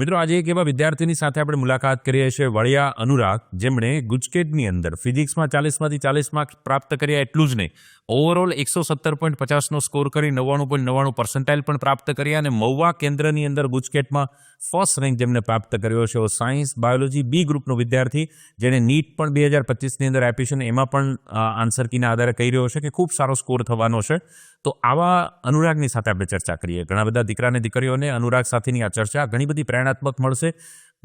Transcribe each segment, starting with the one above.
મિત્રો, આજે એક એવા વિદ્યાર્થીની સાથે આપણે મુલાકાત કરીએ છીએ વળિયા અનુરાગ, જેમણે ગુજકેટની અંદર ફિઝિક્સમાં ચાલીસમાંથી ચાલીસ માર્ક પ્રાપ્ત કર્યા એટલું જ નહીં. ઓવરઓલ એકસો સત્તર પોઈન્ટ પચાસનો સ્કોર કરી નવ્વાણું પોઈન્ટ નવ્વાણું પર્સન્ટાઇલ પણ પ્રાપ્ત કર્યા અને મહુવા કેન્દ્રની અંદર ગુજકેટમાં ફર્સ્ટ રેન્ક જેમને પ્રાપ્ત કર્યો છે સાયન્સ બાયોલોજી બી ગ્રુપનો વિદ્યાર્થી, જેણે નીટ પણ બે હજાર પચીસની અંદર આપી છે અને એમાં પણ આન્સર કીના આધારે કહી રહ્યો છે કે ખૂબ સારો સ્કોર થવાનો છે. તો આવા અનુરાગની સાથે આપણે ચર્ચા કરીએ. ઘણા બધા દીકરાને દીકરીઓને અનુરાગ સાથેની આ ચર્ચા ઘણી બધી પ્રેરણાત્મક મળશે.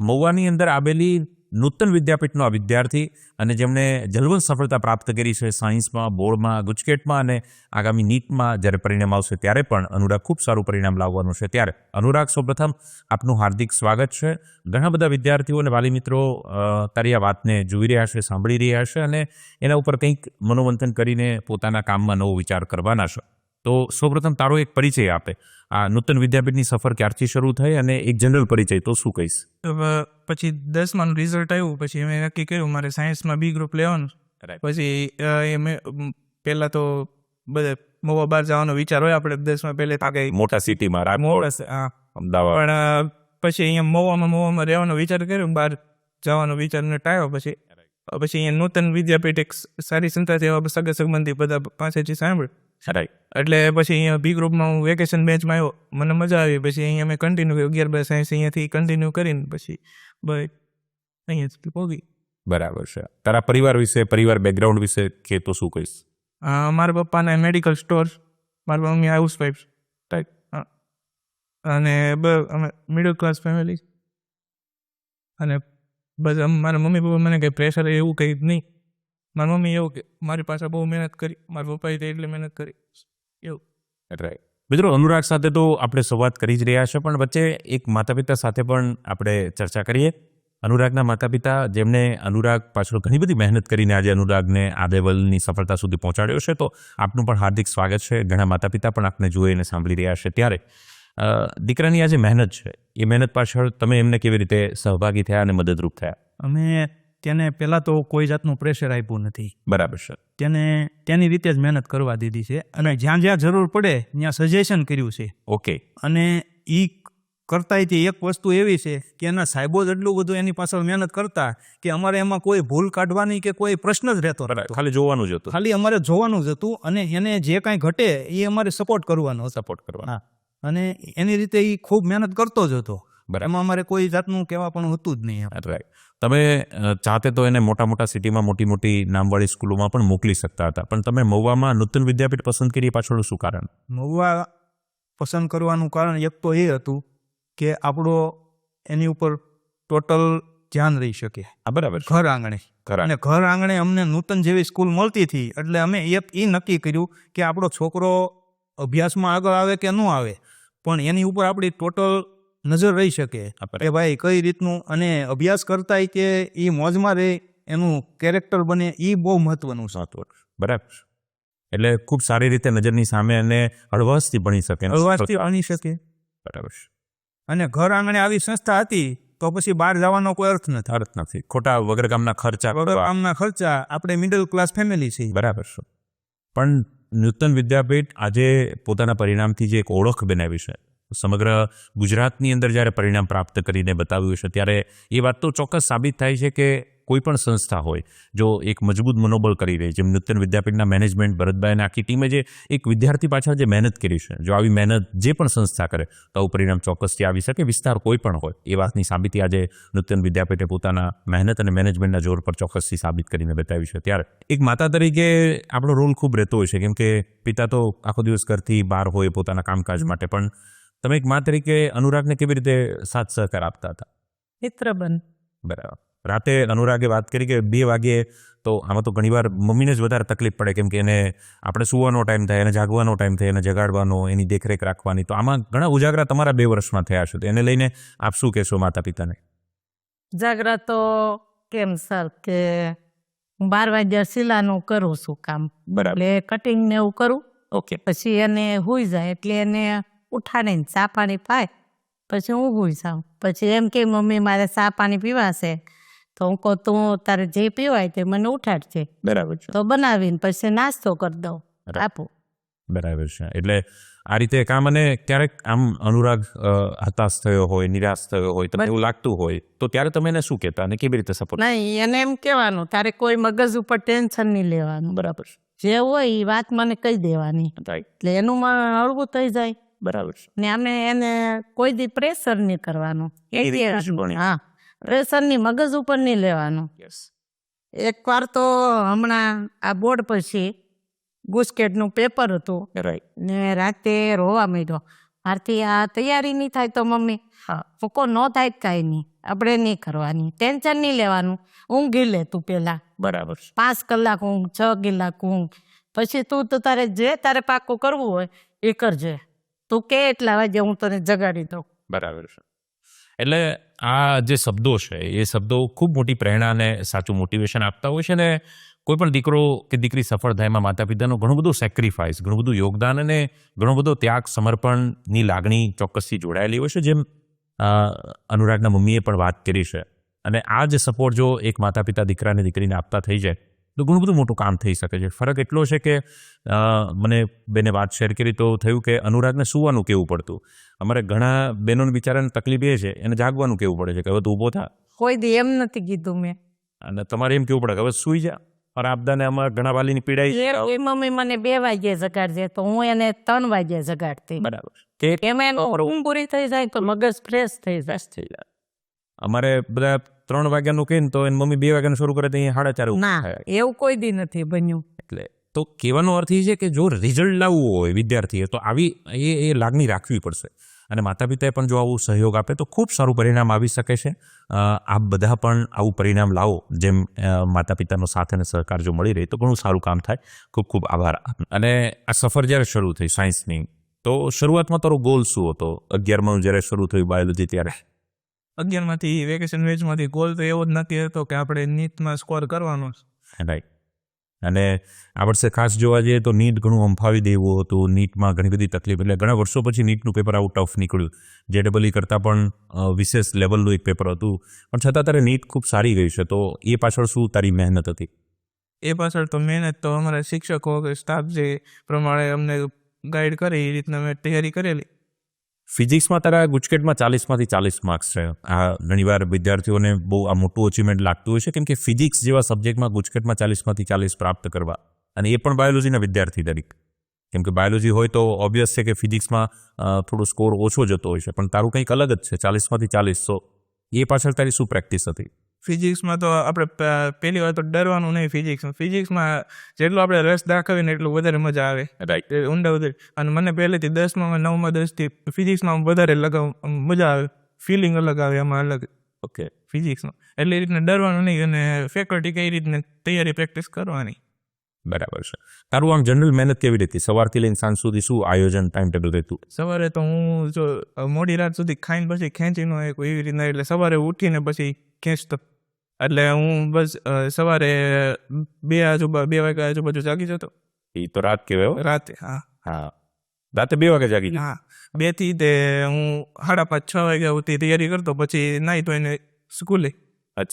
મહુવાની અંદર આવેલી નૂતન વિદ્યાપીઠનો આ વિદ્યાર્થી અને જેમણે જલવંત સફળતા પ્રાપ્ત કરી છે સાયન્સમાં, બોર્ડમાં, ગુજકેટમાં અને આગામી નીટમાં જ્યારે પરિણામ આવશે ત્યારે પણ અનુરાગ ખૂબ સારું પરિણામ લાવવાનું છે. ત્યારે અનુરાગ, સૌપ્રથમ આપનું હાર્દિક સ્વાગત છે. ઘણા બધા વિદ્યાર્થીઓ અને વાલી મિત્રો તારી આ વાતને જોઈ રહ્યા છે, સાંભળી રહ્યા છે અને એના ઉપર કંઈક મનોમંથન કરીને પોતાના કામમાં નવો વિચાર કરવાના છે. તો સૌપ્રથમ તારો એક પરિચય આપે. આ નૂતન વિદ્યાપીઠની સફર ક્યારથી શરૂ થઈ અને એક જનરલ પરિચય તો શું કહીશ? પછી દસમાનું રિઝલ્ટ આવ્યું પછી મેં નક્કી કર્યું મારે સાયન્સમાં બી ગ્રુપ લેવાનું. પછી એ મેં પહેલાં તો બધા મોવા બહાર જવાનો વિચાર હોય આપણે દસમાં પહેલે કઈ મોટા સિટીમાં રાજકોટ અમદાવાદ. પણ પછી અહીંયા મોવામાં મોવામાં રહેવાનો વિચાર કર્યો બહાર જવાનો વિચાર ને ટાળ્યો પછી પછી અહીંયા નૂતન વિદ્યાપીઠ એક સારી સંસ્થા છે એવા સગા સંબંધી બધા પાસેથી સાંભળ રાઈટ એટલે પછી અહીંયા બી ગ્રુપમાં હું વેકેશન બેચમાં આવ્યો. મને મજા આવી. પછી અહીંયા મેં કન્ટિન્યુ અગિયાર બાર સાયન્સ અહીંયાથી કન્ટિન્યુ કરીને પછી બસ અહીંયા સુધી પહોંચી. બરાબર છે. તારા પરિવાર વિશે પરિવાર બેકગ્રાઉન્ડ વિશે કે તો શું કહીશ? મારા પપ્પાને મેડિકલ સ્ટોર મારા મમ્મી હાઉસ વાઇફ ટાઈપ અને અમે મિડલ ક્લાસ ફેમિલી અને બસ મારા મમ્મી પપ્પા મને કંઈ પ્રેશર એવું કંઈ નહીં. મારી મમ્મી એવું કે મારી પાસે બહુ મહેનત કરી મારા પપ્પાએ તો એટલી મહેનત કરી. એવું. રાઈટ મિત્રો અનુરાગ સાથે તો આપણે સંવાદ કરી જ રહ્યા છે પણ વચ્ચે એક માતા પિતા સાથે પણ આપણે ચર્ચા કરીએ. અનુરાગના માતા પિતા જેમણે અનુરાગ પાછળ ઘણી બધી મહેનત કરીને આજે અનુરાગને આ લેવલની સફળતા સુધી પહોંચાડ્યો છે તો આપનું પણ હાર્દિક સ્વાગત છે. ઘણા માતા પિતા પણ આપને જોઈ અને સાંભળી રહ્યા છે ત્યારે. દીકરાની આ જે મહેનત છે. એ મહેનત પાછળ તમે એમને કેવી રીતે સહભાગી થયા અને મદદરૂપ થયા? અમે તેને પહેલાં તો કોઈ જાતનું પ્રેશર આપ્યું નથી. બરાબર છે. તેને તેની રીતે જ મહેનત કરવા દીધી છે અને જ્યાં જ્યાં જરૂર પડે ત્યાં સજેશન કર્યું છે. ઓકે. અને એ કરતા તે એક વસ્તુ એવી છે કે એના સાહેબો જ એટલું બધું એની પાછળ મહેનત કરતા કે અમારે એમાં કોઈ ભૂલ કાઢવાની કે કોઈ પ્રશ્ન જ રહેતો ખાલી જોવાનું જ હતું. ખાલી અમારે જોવાનું જ હતું અને એને જે કાંઈ ઘટે એ અમારે સપોર્ટ કરવાનો સપોર્ટ કરવાનો. અને એની રીતે એ ખૂબ મહેનત કરતો જ હતો. એમાં અમારે કોઈ જાતનું કહેવા પણ હતું જ નહીં. રાઈટ તમે ચાહતે તો એને મોટા મોટા સિટીમાં મોટી મોટી નામવાળી સ્કૂલોમાં પણ મોકલી શકતા હતા. પણ તમે મહુવામાં નૂતન વિદ્યાપીઠ પસંદ કરી પાછળ પાછળનું શું કારણ? મહુવા પસંદ કરવાનું કારણ એક તો એ હતું કે આપણો એની ઉપર ટોટલ ધ્યાન રહી શકે. આ બરાબર ઘર આંગણે. અને ઘર આંગણે અમને નૂતન જેવી સ્કૂલ મળતી હતી. એટલે અમે એક એ નક્કી કર્યું કે આપણો છોકરો અભ્યાસમાં આગળ આવે કે ન આવે. પણ એની ઉપર આપણી ટોટલ નજર રહી શકે કે ભાઈ કઈ રીતનું અને અભ્યાસ કરતા કે એ મોજમાં રહે એનું કેરેક્ટર બને એ બહુ મહત્વનું સાચું. બરાબર. એટલે ખૂબ સારી રીતે નજરની સામે અને હળવાશથી ભણી શકે હળવાશથી ભણી શકે. બરાબર. અને ઘર આંગણે આવી સંસ્થા હતી તો પછી બહાર જવાનો કોઈ અર્થ નથી. અર્થ નથી. ખોટા વગર ગામના ખર્ચા વગર ગામના ખર્ચા આપણે મિડલ ક્લાસ ફેમિલી છે બરાબર. છે પણ નૂતન વિદ્યાપીઠ આજે પોતાના પરિણામથી જે એક ઓળખ બનાવી છે. સમગ્ર ગુજરાતની અંદર જ્યારે પરિણામ પ્રાપ્ત કરીને બતાવ્યું છે ત્યારે એ વાત તો ચોક્કસ સાબિત થાય છે કે કોઈ પણ સંસ્થા હોય જો એક મજબૂત મનોબળ કરી રહી જેમ નૂતન વિદ્યાપીઠના મેનેજમેન્ટ ભરતભાઈ અને આખી ટીમે જે એક વિદ્યાર્થી પાછળ જે મહેનત કરી છે જો આવી મહેનત જે પણ સંસ્થા કરે તો આવું પરિણામ ચોક્કસથી આવી શકે વિસ્તાર કોઈ પણ હોય એ વાતની સાબિતી આજે નૂતન વિદ્યાપીઠે પોતાના મહેનત અને મેનેજમેન્ટના જોર પર ચોક્કસથી સાબિત કરીને બતાવી છે. ત્યારે એક માતા તરીકે આપણો રોલ ખૂબ રહેતો હોય છે કેમ કે પિતા તો આખો દિવસ ઘરથી બહાર હોય પોતાના કામકાજ માટે પણ તમે એક મા તરીકે અનુરાગને કેવી રીતે સાથ સહકાર આપતા હતા? મિત્ર બન. બરાબર. રાતે અનુરાગે વાત કરી કે બે વાગ્યે તો આમાં તો ઘણીવાર મમ્મીને જ વધારે તકલીફ પડે કેમ કે એને આપણે સુવાનો ટાઈમ થાય એને જાગવાનો ટાઈમ થાય એને જગાડવાનો એની દેખરેખ રાખવાની. તો આમાં ઘણા ઉજાગરા તમારા બે વર્ષમાં થયા છે તો એને લઈને આપ શું કહેશો માતા પિતાને જાગરા તો કેમ સર કે હું બાર વાગ્યા સિલાનું કરું છું કામ. બરાબર. એટલે કટિંગ ને એવું કરું. ઓકે. પછી એને હોઈ જાય એટલે એને ઉઠાડીને ચા પાણી પાય પછી હું હુઈ જાઉં. પછી એમ કે મમ્મી મારે ચા પાણી પીવાશે તો હું કહું તું તારે જે પીવાય તે મને ઉઠાડજે. બરાબર છે. તો બનાવીને પછી નાસ્તો કરી દઉં. આપું. બરાબર છે. એટલે આ રીતે કામ અને ક્યારેક આમ અનુરાગ હતાશ થયો હોય નિરાશ થયો હોય તમને એવું લાગતું હોય તો ત્યારે તમે એને શું કહેતા અને કેવી રીતે સપોર્ટ નહીં એને એમ કહેવાનું તારે કોઈ મગજ ઉપર ટેન્શન નહીં લેવાનું. બરાબર. જે હોય એ વાત મને કહી દેવાની. એટલે એનું હળવું થઈ જાય. બરાબર ને અમે એને કોઈ દી પ્રેશર નહીં કરવાનું. હા. પ્રેશરની મગજ ઉપર નહીં લેવાનું. એકવાર તો હમણાં આ બોર્ડ પછી ગુસ્કેટનું પેપર હતું. ને રાતે રોવા માંડ્યો. મારથી આ તૈયારી નહીં થાય તો મમ્મી. હા. ફૂકો ન થાય કાંઈ નહીં. આપણે નહીં કરવાની. ટેન્શન નહીં લેવાનું. ઊંઘી લે તું પહેલાં. બરાબર પાંચ કલાક ઊંઘ છ કલાક ઊંઘ. પછી તું તો તારે જે તારે પાકું કરવું હોય એ કરજે. તું કે એટલા વાગે હું તને જગાડી દઉં. બરાબર છે. એટલે આ જે શબ્દો છે, એ શબ્દો ખૂબ મોટી પ્રેરણા અને સાચું મોટિવેશન આપતા હોય છે ને કોઈ પણ દીકરો કે દીકરી સફળ થાય એમાં માતા પિતાનું ઘણું બધું સેક્રિફાઈસ ઘણું બધું યોગદાન અને ઘણો બધો ત્યાગ, સમર્પણની લાગણી ચોક્કસથી જોડાયેલી હોય છે. જેમ અનુરાગના મમ્મીએ પણ વાત કરી છે. અને આ જે સપોર્ટ જો એક માતા પિતા દીકરાને દીકરીને આપતા થઈ જાય તો ઘણું બધું મોટું કામ થઈ શકે છે. ફરક એટલો છે કે મને બેને વાત શેર કરી તો થયું કે અનુરાગને સુવાનું કેવું પડતું? અમારે ઘણા બહેનોને બિચારાને તકલીફ એ છે એને જાગવાનું કેવું પડે છે કે હવે તું ઊભો થા? કોઈ દી એમ નથી કીધું મેં. અને તમારે એમ કેવું પડે કે હવે સૂઈ જા. અને આપદાને અમારા ઘણા વાલીની પીડાઈ એ મમ્મી મને બે વાગ્યે જગાડજે તો હું એને ત્રણ વાગ્યે જગાડતી. બરાબર. કે એમાં એનું ઊંઘ પૂરી થઈ જાય તો મગજ ફ્રેશ થઈ જાય. થઈ જાય. અમારે બધા ત્રણ વાગ્યાનું કહીને તો એની મમ્મી બે વાગ્યાનું શરૂ કરે તો અહીંયા સાડા ચાર ના એવું કોઈ દી નથી બન્યું. એટલે તો કહેવાનો અર્થ એ છે કે જો રિઝલ્ટ લાવવું હોય વિદ્યાર્થીએ તો આવી એ એ લાગણી રાખવી પડશે. અને માતા પિતાએ પણ જો આવું સહયોગ આપે તો ખૂબ સારું પરિણામ આવી શકે છે. આપ બધા પણ આવું પરિણામ લાવો જેમ માતા પિતાનો સાથ અને સહકાર જો મળી રહે તો ઘણું સારું કામ થાય. ખૂબ ખૂબ આભાર. અને આ સફર જ્યારે શરૂ થઈ સાયન્સની તો શરૂઆતમાં તારો ગોલ શું હતો? અગિયારમાં જ્યારે શરૂ થયું બાયોલોજી ત્યારે? અગિયારમાંથી વેકેશન વેચમાંથી ગોલ તો એવો જ નક્કી હતો કે આપણે નીટમાં સ્કોર કરવાનો છે. રાઈટ અને આ વર્ષે ખાસ જોવા જઈએ તો નીટ ઘણું અંફાવી દેવું હતું. નીટમાં ઘણી બધી તકલીફ એટલે ઘણા વર્ષો પછી નીટનું પેપર આઉટ ઓફ નીકળ્યું. જે ડબલઈ કરતાં પણ વિશેષ લેવલનું એક પેપર હતું. પણ છતાં તારે નીટ ખૂબ સારી ગઈ છે. તો એ પાછળ શું તારી મહેનત હતી? એ પાછળ તો મહેનત તો અમારા શિક્ષકો કે સ્ટાફ જે પ્રમાણે અમને ગાઈડ કરે એ રીતના મેં તૈયારી કરેલી. ફિઝિક્સમાં તારા ગુજકેટમાં ચાલીસમાંથી ચાલીસ માર્ક્સ છે. આ ઘણીવાર વિદ્યાર્થીઓને બહુ આ મોટું અચીવમેન્ટ લાગતું હોય છે, કેમ કે ફિઝિક્સ જેવા સબ્જેક્ટમાં ગુજકેટમાં ચાલીસમાંથી ચાલીસ પ્રાપ્ત કરવા. અને એ પણ બાયોલોજીના વિદ્યાર્થી તરીકે. કેમ કે બાયોલોજી હોય તો ઓબ્વિયસ છે કે ફિઝિક્સમાં થોડો સ્કોર ઓછો જતો હોય છે, પણ તારું કંઈક અલગ જ છે, ચાલીસમાંથી ચાલીસ. સો એ પાછળ તારી શું પ્રેક્ટિસ હતી? ફિઝિક્સમાં તો આપણે પહેલી વાર તો ડરવાનું નહીં ફિઝિક્સમાં. ફિઝિક્સમાં જેટલો આપણે રસ દાખવીએ ને એટલું વધારે મજા આવે. રાઈટ ઊંડા ઉતરી. અને મને પહેલેથી દસમાં નવમાં દસથી ફિઝિક્સમાં વધારે લગાવ મજા આવે. ફિલિંગ અલગ આવે આમાં અલગ. ઓકે. ફિઝિક્સમાં. એટલે એ રીતના ડરવાનું નહીં અને ફેકલ્ટી કઈ રીતને તૈયારી પ્રેક્ટિસ કરવાની. બરાબર છે. તારું આમ જનરલ મહેનત કેવી રીતે? સવારથી લઈને સાંજ સુધી શું આયોજન ટાઈમ ટેબલ રહેતું? સવારે તો હું જો મોડી રાત સુધી ખાઈને પછી ખેંચીનો એક એવી રીતના. એટલે સવારે ઉઠીને પછી ખેંચતો. એટલે હું બસ સવારે બે આજુબા બે વાગ્યા આજુબાજુ જાગી જતો. એ તો રાત કહેવાય રાતે હા. હા. રાતે બે વાગે જાગી હા. બેથી તે હું સાડા પાંચ છ વાગ્યા સુધી તૈયારી કરતો પછી નાહી ધોઈને સ્કૂલે.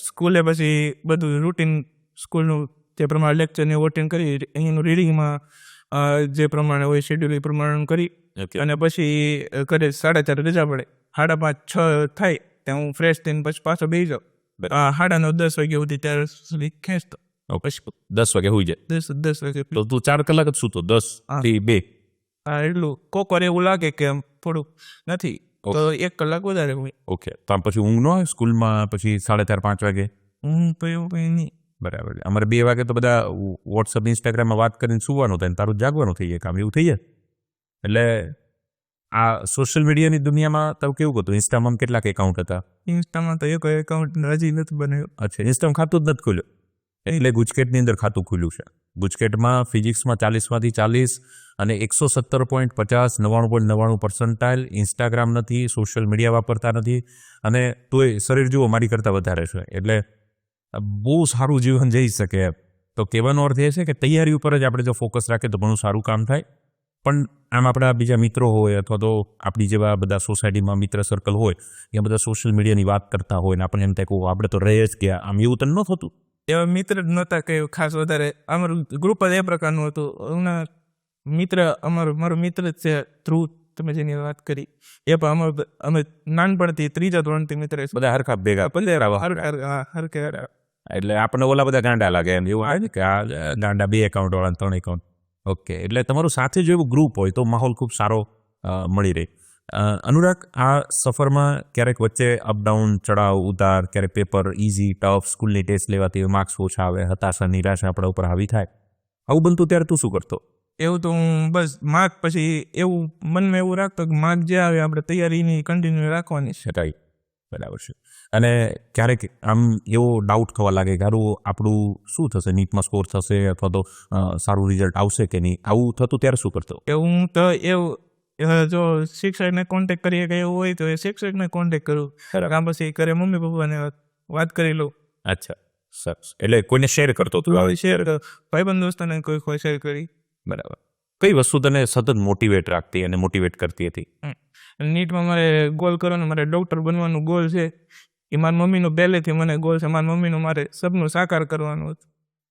સ્કૂલે પછી બધું રૂટીન સ્કૂલનું જે પ્રમાણે લેક્ચરને વોટિંગ કરી અહીંનું રીડિંગમાં જે પ્રમાણે હોય શેડ્યુલ એ પ્રમાણે કરી. અને પછી કરે સાડા ચાર રજા પડે. સાડા પાંચ છ થાય ત્યાં હું ફ્રેશ થઈને પછી પાછો બેસી જાઉં. સાડા નવ દસ વાગે સુધી ત્યારે સુધી ખેંચતો પછી દસ વાગે હોઈ જાય દસ દસ વાગે તો તું ચાર કલાક જ સૂતો દસ. થી બે હા એટલું કોક વાર એવું લાગે કે થોડુંક નથી તો એક કલાક વધારે હોય ઓકે તો આમ પછી ઊંઘ ન આવે સ્કૂલમાં પછી સાડા ચાર પાંચ વાગે હું તો એવું કંઈ નહીં બરાબર અમારે બે વાગે તો બધા વોટ્સઅપ ઇન્સ્ટાગ્રામમાં વાત કરીને સુવાનું થાય ને તારું જાગવાનું થઈ જાય કામ એવું થઈ જાય એટલે આ સોશિયલ મીડિયાની દુનિયામાં તો કેવું હતું ઇન્સ્ટામાં કેટલાક એકાઉન્ટ હતા? ઇન્સ્ટામાં તો એક એકાઉન્ટ હજી નથી બનાવ્યું અચ્છા ઇન્સ્ટામાં ખાતું જ નથી ખુલ્યું? એટલે ગુજકેટની અંદર ખાતું ખુલ્યું છે. ગુજકેટમાં ફિઝિક્સમાં ચાલીસમાંથી ચાલીસ અને એકસો સત્તર પોઈન્ટ પચાસ નવ્વાણું પોઈન્ટ નવ્વાણું પર્સન્ટાઇલ ઇન્સ્ટાગ્રામ નથી સોશિયલ મીડિયા વાપરતા નથી અને તોય શરીર જુઓ મારી કરતાં વધારે છે. એટલે બહુ સારું જીવન જઈ શકે એમ. તો કહેવાનો અર્થ એ છે કે તૈયારી ઉપર જ આપણે જો ફોકસ રાખીએ તો ઘણું સારું કામ થાય. પણ આમ આપણા બીજા મિત્રો હોય અથવા તો આપણી જેવા બધા સોસાયટીમાં મિત્ર સર્કલ હોય એ બધા સોશિયલ મીડિયાની વાત કરતા હોય ને આપણને એમ થાય કે આપણે તો રહે જ ગયા. આમ એવું તને ન થતું? એવા મિત્ર જ નહોતા કે ખાસ વધારે. અમારું ગ્રુપ જ એ પ્રકારનું હતું. હું મિત્ર અમારો મારો મિત્ર જ છે ધ્રુવ તમે જેની વાત કરી. એ પણ અમે અમે નાનપણથી ત્રીજા ધોરણથી મિત્ર બધા હરખા ભેગા? પંદર હર હર હા, હર કે હર. એટલે આપણને ઓલા બધા ગાંડા લાગે એમ એવું આવે ને કે આ ગાંડા બે એકાઉન્ટ વાળા ત્રણ એકાઉન્ટ ઓકે એટલે તમારું સાથે જો એવું ગ્રુપ હોય તો માહોલ ખૂબ સારો મળી રહે. અનુરાગ આ સફરમાં ક્યારેક વચ્ચે અપડાઉન ચડાવ ઉતાર ક્યારેક પેપર ઇઝી ટફ સ્કૂલની ટેસ્ટ લેવાતી માર્ક્સ ઓછા આવે હતાશા નિરાશા આપણા ઉપર હાવી થાય. આવું બનતું ત્યારે તું શું કરતો? એવું તો હું બસ માર્ક પછી એવું મનમાં એવું રાખતો કે માર્ક જે આવે આપણે તૈયારીની કન્ટિન્યુ રાખવાની છે. રાઈટ બરાબર છે. અને ક્યારેક આમ એવો ડાઉટ થવા લાગે કે સારું આપણું શું થશે? નીટમાં સ્કોર થશે અથવા તો સારું રિઝલ્ટ આવશે કે નહીં? આવું થતું ત્યારે શું કરતો? કે હું તો એવું જો શિક્ષકને કોન્ટેક કરીએ કે એવું હોય તો એ શિક્ષકને કોન્ટેક કરું. કાં પછી કરે મમ્મી પપ્પાને વાત- કરી લઉં. અચ્છા. સરસ. એટલે કોઈને શેર કરતો તું આવી? શેર ભાઈબંધ દોસ્તોને કોઈ કોઈ શેર કરી. બરાબર. કઈ વસ્તુ તને સતત મોટિવેટ રાખતી અને મોટિવેટ કરતી હતી? નીટમાં મારે ગોલ કરવાનો મારે ડૉક્ટર બનવાનું ગોલ છે. એ મારી મમ્મીનો પહેલેથી મને ગોલ છે મારી મમ્મીનું મારે સપનું સાકાર કરવાનું હતું.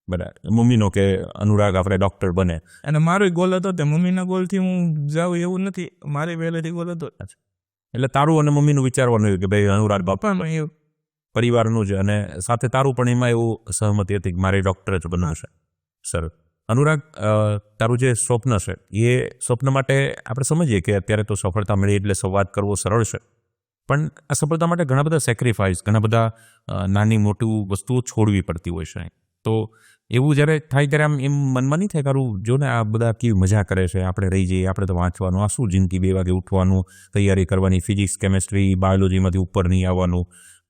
બરાબર. મમ્મીનો કે અનુરાગ આપણે ડૉક્ટર બને. અને મારો ગોલ હતો તે મમ્મીના ગોલથી હું જાઉં એવું નથી મારી પહેલેથી ગોલ હતો એટલે તારું અને મમ્મીનું વિચારવાનું એવું કે ભાઈ અનુરાગ બાપાનું એ પરિવારનું જ અને સાથે તારું પણ એમાં એવું સહમતી હતી કે મારે ડૉક્ટર જ બનવું છે. સરસ. અનુરાગ તારું જે સ્વપ્ન છે એ સ્વપ્ન માટે આપણે સમજીએ કે અત્યારે તો સફળતા મળી એટલે સંવાદ કરવો સરળ છે. પણ આ સફળતા માટે ઘણા બધા સેક્રિફાઈસ ઘણા બધા નાની મોટી વસ્તુઓ છોડવી પડતી હોય છે તો એવું જ્યારે થાય ત્યારે આમ એમ મનમાં નહીં થાય કારું જો ને આ બધા કેવી મજા કરે છે, આપણે રહી જઈએ, આપણે તો વાંચવાનું, આ શું જિંદગી બે વાગે ઉઠવાનું, તૈયારી કરવાની ફિઝિક્સ કેમેસ્ટ્રી બાયોલોજીમાંથી ઉપર નહીં આવવાનું.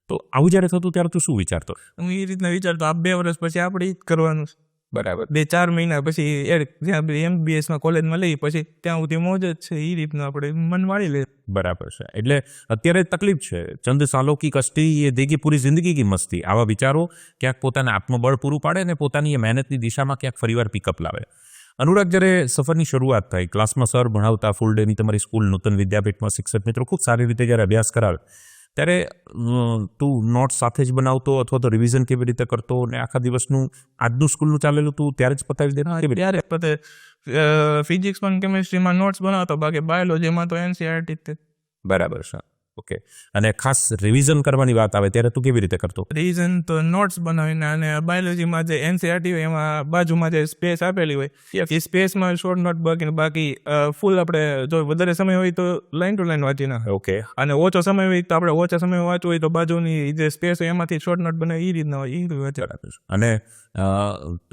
તો આવું જ્યારે થતું ત્યારે તું શું વિચારતો? હું એ રીતના વિચારતો, આ બે વર્ષ પછી આપણે એ જ કરવાનું છે. બરાબર. બે ચાર મહિના પછી એ જ્યાં એમબીએસમાં કોલેજમાં લઈ પછી ત્યાં સુધી મોજ જ છે એ રીતનું આપણે મન વાળી લે. બરાબર છે. એટલે અત્યારે તકલીફ છે. ચંદ સાલો કી કષ્ટી એ દેગી પૂરી જિંદગી કી મસ્તી. આવા વિચારો ક્યાંક પોતાના આત્મબળ પૂરું પાડે અને પોતાની એ મહેનતની દિશામાં ક્યાંક ફરીવાર પિકઅપ લાવે. અનુરાગ જ્યારે સફરની શરૂઆત થઈ ક્લાસમાં સર ભણાવતા ફૂલ ડેની તમારી સ્કૂલ નૂતન વિદ્યાપીઠમાં શિક્ષક મિત્રો ખૂબ સારી રીતે જ્યારે અભ્યાસ કરાવે ત્યારે તું નોટ્સ સાથે જ બનાવતો અથવા તો રિવિઝન કેવી રીતે કરતો અને આખા દિવસનું આજનું સ્કૂલનું ચાલેલું તું ત્યારે જ પતાવી દેના? ત્યારે પતે ફિઝિક્સમાં કેમિસ્ટ્રીમાં નોટ્સ બનાવતો બાકી બાયોલોજીમાં તો એનસીઆરટી જ બરાબર છે. ઓકે અને ખાસ રિવિઝન કરવાની વાત આવે ત્યારે તું કેવી રીતે કરતો? રિવિઝન તો નોટ્સ બનાવીને અને બાયોલોજીમાં જે એનસીઆરટી હોય એમાં બાજુમાં જે સ્પેસ આપેલી હોય એ સ્પેસમાં શોર્ટ નોટ બાકી બાકી ફૂલ આપણે જો વધારે સમય હોય તો લાઈન ટુ લાઈન વાંચી નાખે. ઓકે અને ઓછો સમય હોય તો આપણે ઓછા સમય વાંચવું હોય તો બાજુની જે સ્પેસ હોય એમાંથી શોર્ટ નોટ બનાવી એ રીતના હોય એ વાંચે. બરાબર. અને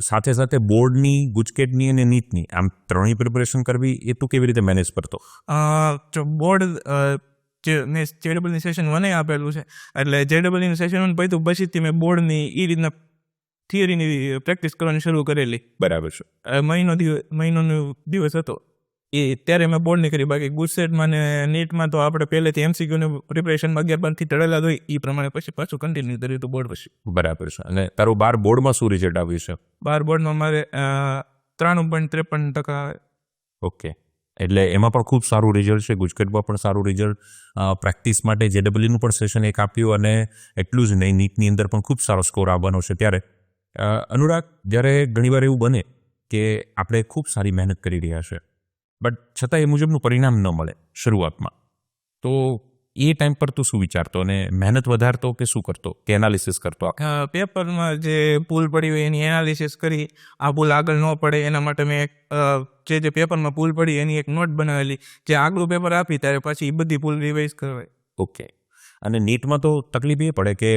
સાથે સાથે બોર્ડની ગુજકેટની અને નીટની આમ ત્રણેય પ્રિપરેશન કરવી એ તું કેવી રીતે મેનેજ કરતો? જો બોર્ડ જે મેં જેડબલની સેશન વને આપેલું છે. એટલે જેડબલની સેશન વન પૈતું પછીથી મેં બોર્ડની એ રીતના થિયરીની પ્રેક્ટિસ કરવાની શરૂ કરેલી. બરાબર છે. મહિનો દિવસ મહિનોનો દિવસ હતો. એ ત્યારે મેં બોર્ડની કરી. બાકી ગુજસેટમાં ને નીટમાં તો આપણે પહેલેથી એમસીક્યુની પ્રિપરેશનમાં અગિયાર બારથી ચડેલા હોય. એ પ્રમાણે પછી પાછું કન્ટિન્યુ કર્યું હતું બોર્ડ પછી. બરાબર છે. અને તારું બાર બોર્ડમાં શું રિઝલ્ટ આવ્યું છે? બાર બોર્ડમાં મારે ત્રાણું પોઈન્ટ ત્રેપન ટકા ઓકે. એટલે એમાં પણ ખૂબ સારું રિઝલ્ટ છે. ગુજકેટમાં પણ સારું રિઝલ્ટ પ્રેક્ટિસ માટે જેડબલ્યુનું પણ સેશન એક આપ્યું અને એટલું જ નહીં, નીટની અંદર પણ ખૂબ સારો સ્કોર આવવાનો છે. ત્યારે અનુરાગ, જ્યારે ઘણીવાર એવું બને કે આપણે ખૂબ સારી મહેનત કરી રહ્યા છે બટ છતાં એ મુજબનું પરિણામ ન મળે શરૂઆતમાં, તો એ ટાઈમ પર તું શું વિચારતો અને મહેનત વધારતો કે શું કરતો? કે એનાલિસિસ કરતો પેપરમાં જે ભૂલ પડી હોય એની એનાલિસિસ કરી. આ ભૂલ આગળ ન પડે એના માટે મેં એક જે જે પેપરમાં ભૂલ પડી એની એક નોટ બનાવેલી. જે આગલું પેપર આપી ત્યારે પછી એ બધી ભૂલ રિવાઇઝ કરવાય ઓકે અને નીટમાં તો તકલીફ એ પડે કે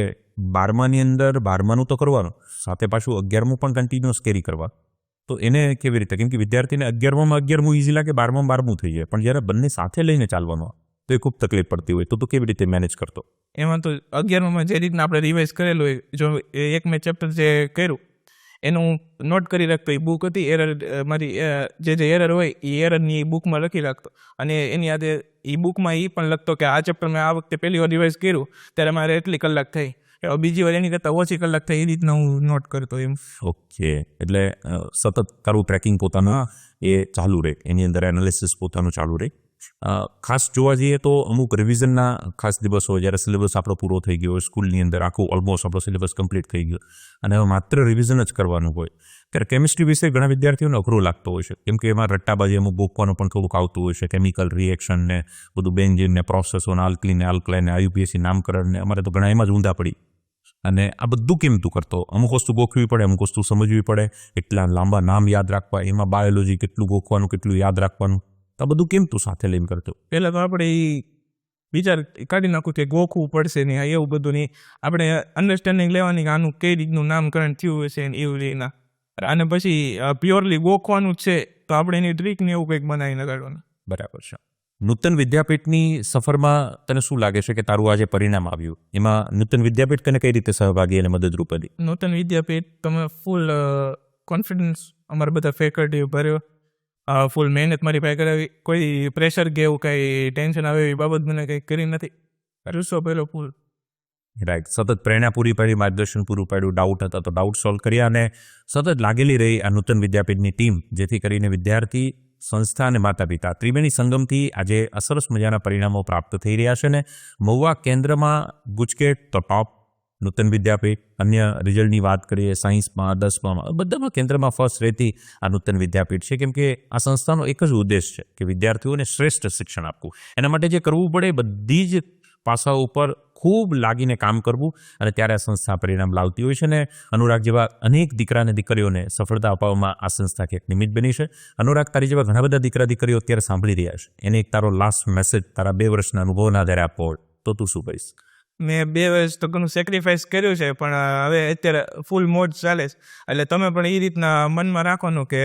બારમાની અંદર બારમાનું તો કરવાનું સાથે પાછું અગિયારમું પણ કન્ટિન્યુઅસ કેરી કરવા. તો એને કેવી રીતે? કેમ કે વિદ્યાર્થીને અગિયારમાં અગિયારમું ઇઝી લાગે બારમાં બારમું થઈ જાય. પણ જ્યારે બંને સાથે લઈને ચાલવાનું તો એ ખૂબ તકલીફ પડતી હોય. તો તું કેવી રીતે મેનેજ કરતો? એમાં તો અગિયારમાં જે રીતના આપણે રિવાઇઝ કરેલું હોય જો એક મેં ચેપ્ટર જે કર્યું એનું નોટ કરી રાખતો એ બુક હતી એરર મારી જે જે એરર હોય એ એરરની એ બુકમાં લખી રાખતો. અને એની યાદે એ બુકમાં એ પણ લખતો કે આ ચેપ્ટર મેં આ વખતે પહેલી વાર રિવાઇઝ કર્યું ત્યારે મારે એટલી કલાક થઈ. બીજી વાર એની કરતાં ઓછી કલાક થઈ એ રીતના હું નોટ કરતો એમ. ઓકે. એટલે સતત તારું ટ્રેકિંગ પોતાનું એ ચાલુ રહે એની અંદર એનાલિસિસ પોતાનું ચાલુ રહે ખાસ જોવા જઈએ તો અમુક રિવિઝનના ખાસ દિવસો જ્યારે સિલેબસ આપણો પૂરો થઈ ગયો સ્કૂલની અંદર આખું ઓલમોસ્ટ આપણો સિલેબસ કમ્પ્લીટ થઈ ગયો અને હવે માત્ર રિવિઝન જ કરવાનું હોય. ત્યારે કેમિસ્ટ્રી વિશે ઘણા વિદ્યાર્થીઓને અઘરું લાગતો હોય છે. કેમ કે એમાં રટ્ટાબાજી અમુક ગોખવાનું પણ થોડુંક આવતું હોય છે. કેમિકલ રિએક્શન ને બધું બેન્જિન ને પ્રોસેસો ને આલ્કલી ને આલ્કલાઇન ને આયુપીએસસી નામકરણ ને અમારે તો ઘણા એમાં જ ઊંધા પડી. અને આ બધું કેમ તું કરતો? અમુક વસ્તુ ગોખવી પડે, અમુક વસ્તુ સમજવી પડે. એટલા લાંબા નામ યાદ રાખવા, એમાં બાયોલોજી કેટલું ગોખવાનું, કેટલું યાદ રાખવાનું. આ બધું કેમ તું સાથે લઈને કરતો. પહેલાં તો આપણે એ વિચાર કાઢી નાખું કે ગોખવું પડશે ને એવું બધું નહીં આપણે અન્ડરસ્ટેન્ડિંગ લેવાની કે આનું કઈ રીતનું નામકરણ થયું હશે ને એવું રીતના. અને પછી પ્યોરલી ગોખવાનું છે તો આપણે એની ટ્રીક ને એવું કંઈક બનાવીને કાઢવાનું. બરાબર છે. નૂતન વિદ્યાપીઠની સફરમાં તને શું લાગે છે કે તારું આ જે પરિણામ આવ્યું? એમાં નૂતન વિદ્યાપીઠ તને કઈ રીતે સહભાગી અને મદદરૂપ હતી નૂતન વિદ્યાપીઠ તમે ફૂલ કોન્ફિડન્સ અમારા બધા ફેકલ્ટી ભર્યો ફૂલ મહેનત મારી પાસે કરાવી કોઈ પ્રેશર કે એવું કંઈ ટેન્શન આવે એવી બાબત મને કંઈ કરી નથી. જુસ્સો પહેલો ફૂલ રાઈટ સતત પ્રેરણા પૂરી પાડી, માર્ગદર્શન પૂરું પાડ્યું ડાઉટ હતા તો ડાઉટ સોલ્વ કર્યા અને સતત લાગેલી રહી આ નૂતન વિદ્યાપીઠની ટીમ જેથી કરીને વિદ્યાર્થી, સંસ્થા અને માતા પિતા ત્રિવેણી સંગમથી આજે અસરસ સરસ મજાના પરિણામો પ્રાપ્ત થઈ રહ્યા છે ને મહુવા કેન્દ્રમાં ગુજકેટ, તો ટોપ નૂતન વિદ્યાપીઠ, અન્ય રિઝલ્ટની વાત કરીએ, સાયન્સમાં દસમામાં બધામાં કેન્દ્રમાં ફર્સ્ટ રહેતી આ નૂતન વિદ્યાપીઠ છે. કેમ કે આ સંસ્થાનો એક જ ઉદ્દેશ છે કે વિદ્યાર્થીઓને શ્રેષ્ઠ શિક્ષણ આપવું. એના માટે જે કરવું પડે બધી જ પાસાઓ ઉપર ખૂબ લાગીને કામ કરવું અને ત્યારે આ સંસ્થા પરિણામ લાવતી હોય છે અને અનુરાગ જેવા અનેક દીકરા અને દીકરીઓને સફળતા અપાવવામાં આ સંસ્થા ક્યાંક નિમિત્ત બની છે. અનુરાગ તારી જેવા ઘણા બધા દીકરા દીકરીઓ અત્યારે સાંભળી રહ્યા છે. એને એક તારો લાસ્ટ મેસેજ તારા બે વર્ષના અનુભવના આધારે આપવો તો તું શું કહીશ મેં બે વર્ષ તો ઘણું સેક્રિફાઈસ કર્યું છે, પણ હવે અત્યારે ફૂલ મોજ ચાલે છે. એટલે તમે પણ એ રીતના મનમાં રાખવાનું કે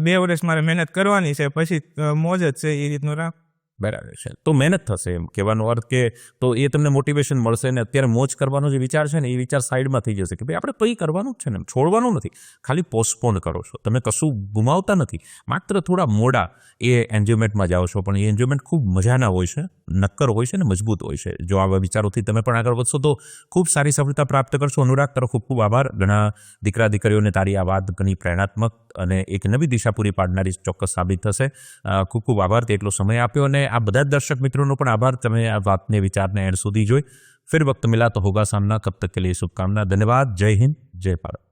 બે વર્ષ મારે મહેનત કરવાની છે, પછી મોજ જ છે એ રીતનું રાખ બરાબર છે. તો મહેનત થશે એમ કહેવાનો અર્થ કે તો એ તમને મોટિવેશન મળશે ને અત્યારે મોજ કરવાનો જે વિચાર છે ને એ વિચાર સાઈડમાં થઈ જશે કે ભાઈ આપણે કંઈ કરવાનું જ છે ને છોડવાનું નથી. ખાલી પોસ્ટપોન કરો છો. તમે કશું ગુમાવતા નથી. માત્ર થોડા મોડા એ એન્જોયમેન્ટમાં જાઓ છો. પણ એ એન્જોયમેન્ટ ખૂબ મજાના હોય છે, નક્કર હોય છે ને મજબૂત હોય છે. જો આવા વિચારોથી તમે પણ આગળ વધશો તો ખૂબ સારી સફળતા પ્રાપ્ત કરશો. અનુરાગ તરફ ખૂબ ખૂબ આભાર. ઘણા દીકરા દીકરીઓને તારી આ વાત ઘણી પ્રેરણાત્મક અને એક નવી દિશા પૂરી પાડનારી ચોક્કસ સાબિત થશે. ખૂબ ખૂબ આભાર. તે એટલો સમય આપ્યો અને આ બધા જ દર્શક મિત્રોનો પણ આભાર. તમે આ વાતને, વિચારને એન્ડ સુધી જોઈ. ફિર વક્ત મિલા તો હોગા સામના કબ તક કે લીએ શુભકામના. ધન્યવાદ. જય હિન્દ. જય ભારત.